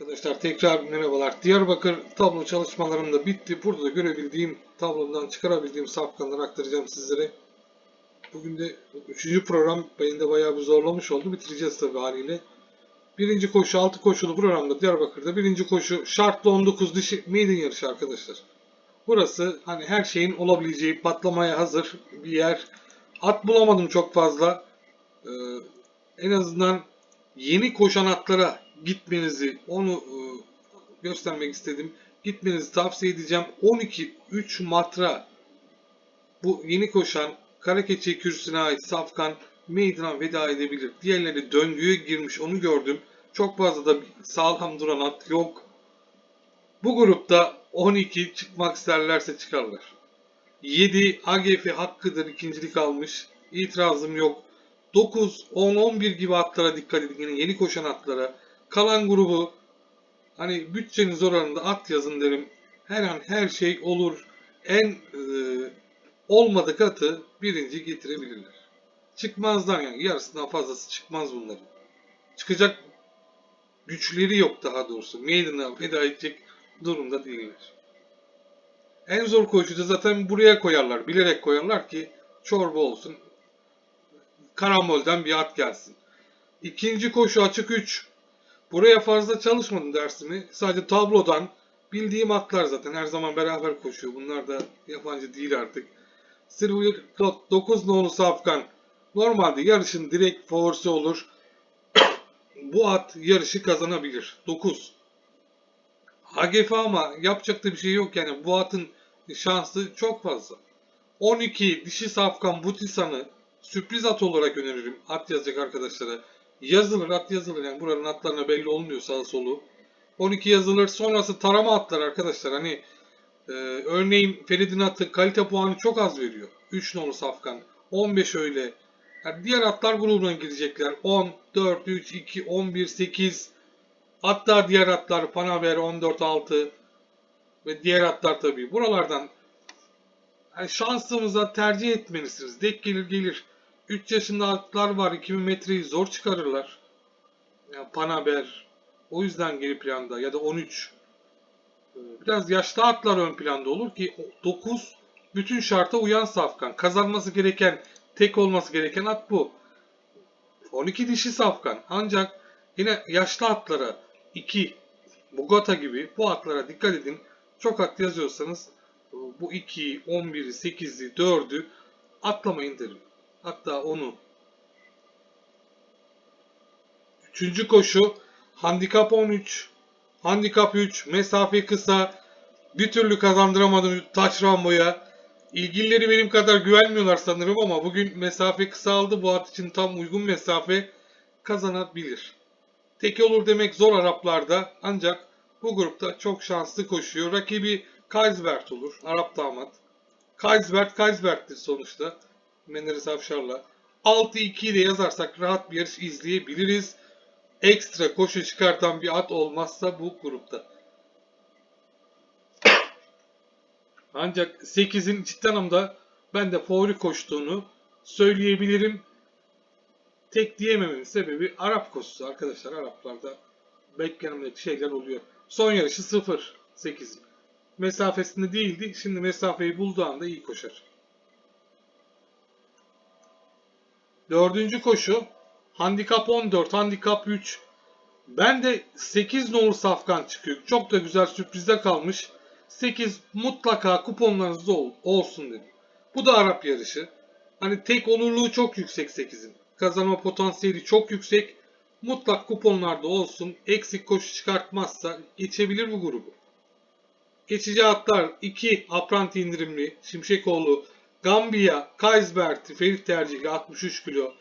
Arkadaşlar tekrar merhabalar. Diyarbakır tablo çalışmalarım da bitti. Burada da görebildiğim tablomdan çıkarabildiğim safkanları aktaracağım sizlere. Bugün de 3. program beni de bayağı bir zorlamış oldu. Bitireceğiz tabii haliyle. Birinci koşu 6 koşulu programda Diyarbakır'da. Birinci koşu şartlı 19 dişi maiden yarışı arkadaşlar. Burası hani her şeyin olabileceği patlamaya hazır bir yer. At bulamadım çok fazla. Ee, en azından yeni koşan atlara gitmenizi onu e, göstermek istedim. Gitmenizi tavsiye edeceğim. 12-3 matra bu yeni koşan Karakeçi kürsüne ait Safkan meydana veda edebilir. Diğerleri döngüye girmiş onu gördüm. Çok fazla da sağlam duran at yok. Bu grupta 12 çıkmak isterlerse çıkarlar. 7 AGF hakkıdır ikincilik almış. İtirazım yok. 9, 10, 11 gibi atlara dikkat edin. Yine yeni koşan atlara. Kalan grubu hani bütçeniz oranında at yazın derim. Her an her şey olur. En e, olmadık atı birinci getirebilirler. Çıkmazlar yani yarısından fazlası çıkmaz bunların. Çıkacak güçleri yok daha doğrusu. Maiden'a feda edecek durumda değiller. En zor koşucu zaten buraya koyarlar. Bilerek koyarlar ki çorba olsun. Karambolden bir at gelsin. İkinci koşu açık 3. Buraya fazla çalışmadım dersimi. Sadece tablodan bildiğim atlar zaten her zaman beraber koşuyor. Bunlar da yabancı değil artık. Silver Clock 9 nolu Safkan. Normalde yarışın direkt favorisi olur. Bu at yarışı kazanabilir. 9. AGF ama yapacak da bir şey yok yani bu atın şansı çok fazla. 12 dişi safkan Butisan'ı sürpriz at olarak öneririm. At yazacak arkadaşlara. Yazılır at yazılır yani buranın atlarına belli olmuyor sağ solu. 12 yazılır sonrası tarama atlar arkadaşlar hani e, örneğin Ferid'in atı kalite puanı çok az veriyor. 3 nolu safkan. 15 öyle. Yani diğer atlar grubuna girecekler. 10, 4, 3, 2, 11, 8, Hatta diğer atlar Panaver 14-6 ve diğer atlar tabii. Buralardan yani şansımıza tercih etmelisiniz. Dek gelir gelir. 3 yaşında atlar var. 2000 metreyi zor çıkarırlar. Yani Panaber o yüzden geri planda ya da 13. Ee, Biraz yaşlı atlar ön planda olur ki 9 bütün şarta uyan safkan. Kazanması gereken, tek olması gereken at bu. 12 dişi safkan. Ancak yine yaşlı atlara 2 Bugata gibi bu atlara dikkat edin. Çok at yazıyorsanız bu 2'yi, 11'i, 8'i, 4'ü atlamayın derim. Hatta onu. Üçüncü koşu handikap 13, handikap 3, mesafe kısa, bir türlü kazandıramadım taç Rambo'ya. İlgilileri benim kadar güvenmiyorlar sanırım ama bugün mesafe kısaldı. Bu at için tam uygun mesafe kazanabilir. Tek olur demek zor Araplarda ancak bu grupta çok şanslı koşuyor. Rakibi Kaisbert olur. Arap damat. Kaisbert Kaisbert'tir sonuçta. Menderes Afşar'la. 6-2 ile yazarsak rahat bir yarış izleyebiliriz. Ekstra koşu çıkartan bir at olmazsa bu grupta. Ancak 8'in cidden anlamda ben de favori koştuğunu söyleyebilirim. Tek diyemememin sebebi Arap koşusu arkadaşlar. Araplarda beklenmedik şeyler oluyor. Son yarışı 0 8. Mesafesinde değildi. Şimdi mesafeyi bulduğu anda iyi koşar. Dördüncü koşu. Handikap 14, handikap 3. Ben de 8 nolu safkan çıkıyor. Çok da güzel sürprizde kalmış. 8 mutlaka kuponlarınızda ol, olsun dedim. Bu da Arap yarışı. Hani tek onurluğu çok yüksek 8'in. Kazanma potansiyeli çok yüksek. Mutlak kuponlarda olsun. Eksik koşu çıkartmazsa geçebilir bu grubu. Geçici atlar 2 apranti indirimli Şimşekoğlu, Gambiya, Kaisbert, Ferit tercihli 63 kilo.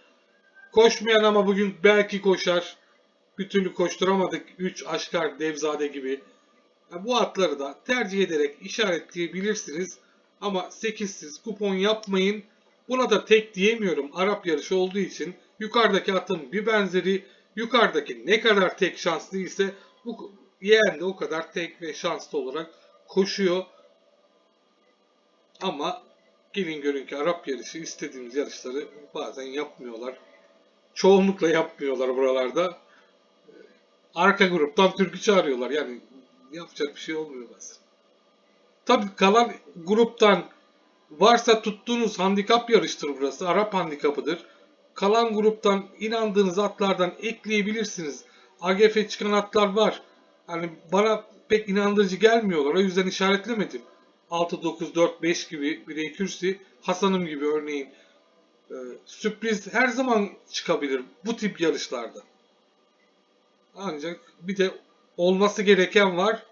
Koşmayan ama bugün belki koşar. Bir türlü koşturamadık. 3 Aşkar, Devzade gibi. Bu atları da tercih ederek işaretleyebilirsiniz. Ama 8'siz kupon yapmayın. Buna da tek diyemiyorum Arap yarışı olduğu için. Yukarıdaki atın bir benzeri yukarıdaki ne kadar tek şanslı ise bu yeğen de o kadar tek ve şanslı olarak koşuyor. Ama gelin görün ki Arap yarışı istediğimiz yarışları bazen yapmıyorlar. Çoğunlukla yapmıyorlar buralarda. arka gruptan türkü çağırıyorlar. Yani yapacak bir şey olmuyor bazen. Tabii kalan gruptan varsa tuttuğunuz handikap yarıştır burası. Arap handikapıdır. Kalan gruptan inandığınız atlardan ekleyebilirsiniz. AGF çıkan atlar var. Hani bana pek inandırıcı gelmiyorlar. O yüzden işaretlemedim. 6, 9, 4, 5 gibi bir de kürsi. Hasan'ım gibi örneğin. Ee, sürpriz her zaman çıkabilir bu tip yarışlarda. Ancak bir de olması gereken var.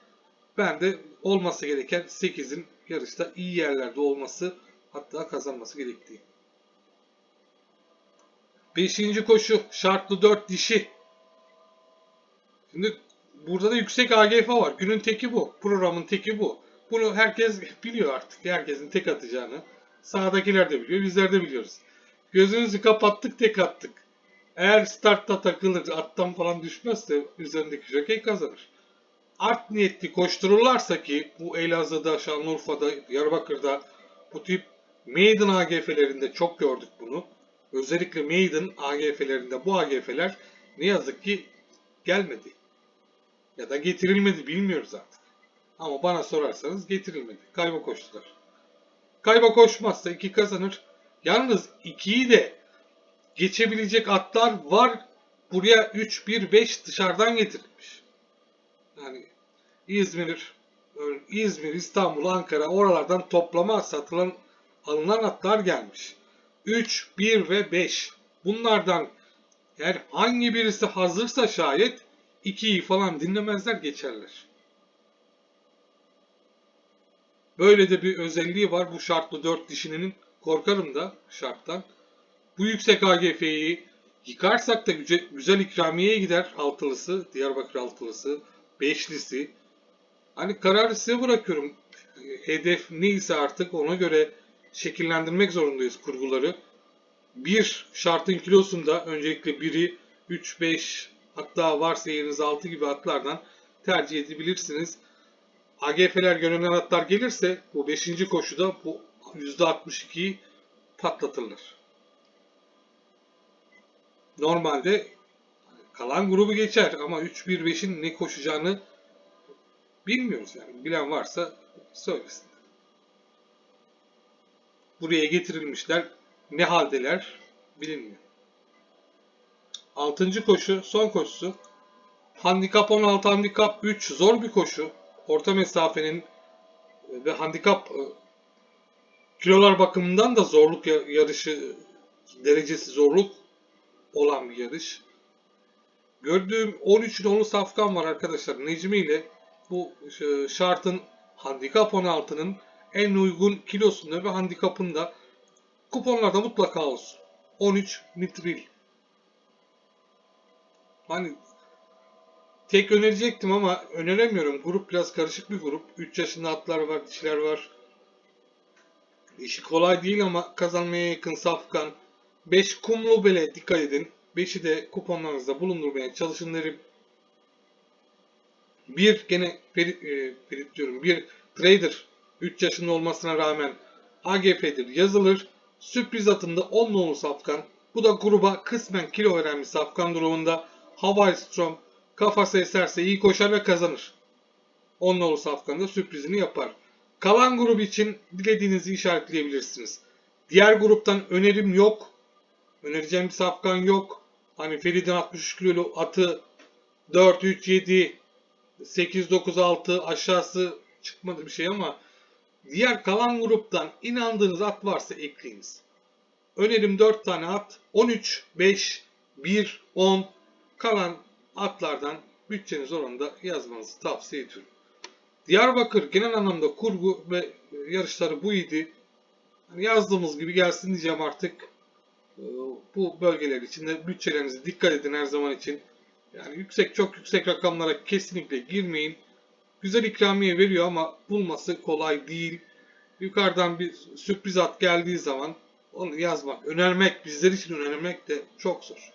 Ben de olması gereken 8'in yarışta iyi yerlerde olması hatta kazanması gerektiği. Beşinci koşu şartlı 4 dişi. Şimdi burada da yüksek AGF var. Günün teki bu. Programın teki bu. Bunu herkes biliyor artık. Herkesin tek atacağını. Sağdakiler de biliyor. Bizler de biliyoruz. Gözünüzü kapattık tek attık. Eğer startta takılır, attan falan düşmezse üzerindeki jokey kazanır. Art niyetli koştururlarsa ki bu Elazığ'da, Şanlıurfa'da, Diyarbakır'da bu tip maiden AGF'lerinde çok gördük bunu. Özellikle maiden AGF'lerinde bu AGF'ler ne yazık ki gelmedi. Ya da getirilmedi bilmiyoruz artık. Ama bana sorarsanız getirilmedi. Kayba koştular. Kayba koşmazsa iki kazanır. Yalnız ikiyi de geçebilecek atlar var. Buraya 3, 1, 5 dışarıdan getirilmiş. Yani İzmir, İzmir, İstanbul, Ankara oralardan toplama satılan alınan atlar gelmiş. 3, 1 ve 5. Bunlardan eğer hangi birisi hazırsa şayet 2'yi falan dinlemezler geçerler. Böyle de bir özelliği var bu şartlı 4 dişinin. Korkarım da şarttan. Bu yüksek AGF'yi yıkarsak da güzel, güzel ikramiyeye gider altılısı, Diyarbakır altılısı, beşlisi. Hani kararı size bırakıyorum. Hedef neyse artık ona göre şekillendirmek zorundayız kurguları. Bir şartın kilosunda öncelikle biri 3, 5 hatta varsa yeriniz 6 gibi atlardan tercih edebilirsiniz. AGF'ler görünen atlar gelirse bu 5. koşuda bu %62'yi patlatırlar. Normalde kalan grubu geçer ama 3-1-5'in ne koşacağını bilmiyoruz yani. Bilen varsa söylesin. Buraya getirilmişler. Ne haldeler bilinmiyor. 6. koşu son koşusu. Handikap 16, handikap 3 zor bir koşu. Orta mesafenin ve handikap e, kilolar bakımından da zorluk yarışı derecesi zorluk olan bir yarış. Gördüğüm 13 nolu safkan var arkadaşlar. Necmi ile bu e, şartın handikap 16'nın en uygun kilosunda ve handikapında kuponlarda mutlaka olsun. 13 mitril. Hani tek önerecektim ama öneremiyorum. Grup biraz karışık bir grup. 3 yaşında atlar var, dişiler var. İşi kolay değil ama kazanmaya yakın safkan. 5 kumlu bele dikkat edin. 5'i de kuponlarınızda bulundurmaya çalışın derim. Bir gene Ferit, e, Ferit diyorum. Bir trader 3 yaşında olmasına rağmen AGF'dir yazılır. Sürpriz atında 10 nolu safkan. Bu da gruba kısmen kilo veren bir safkan durumunda. Hawaii Strom kafası eserse iyi koşar ve kazanır. 10 nolu sürprizini yapar. Kalan grup için dilediğinizi işaretleyebilirsiniz. Diğer gruptan önerim yok. Önereceğim bir safkan yok. Hani Ferid'in 63 kilolu atı 4, 3, 7, 8, 9, 6 aşağısı çıkmadı bir şey ama diğer kalan gruptan inandığınız at varsa ekleyiniz. Önerim 4 tane at. 13, 5, 1, 10 kalan atlardan bütçeniz oranında yazmanızı tavsiye ediyorum. Diyarbakır genel anlamda kurgu ve yarışları bu idi. Yazdığımız gibi gelsin diyeceğim artık. Ee, Bu bölgeler için de bütçelerinize dikkat edin her zaman için. Yani yüksek çok yüksek rakamlara kesinlikle girmeyin. Güzel ikramiye veriyor ama bulması kolay değil. Yukarıdan bir sürpriz at geldiği zaman onu yazmak, önermek, bizler için önermek de çok zor.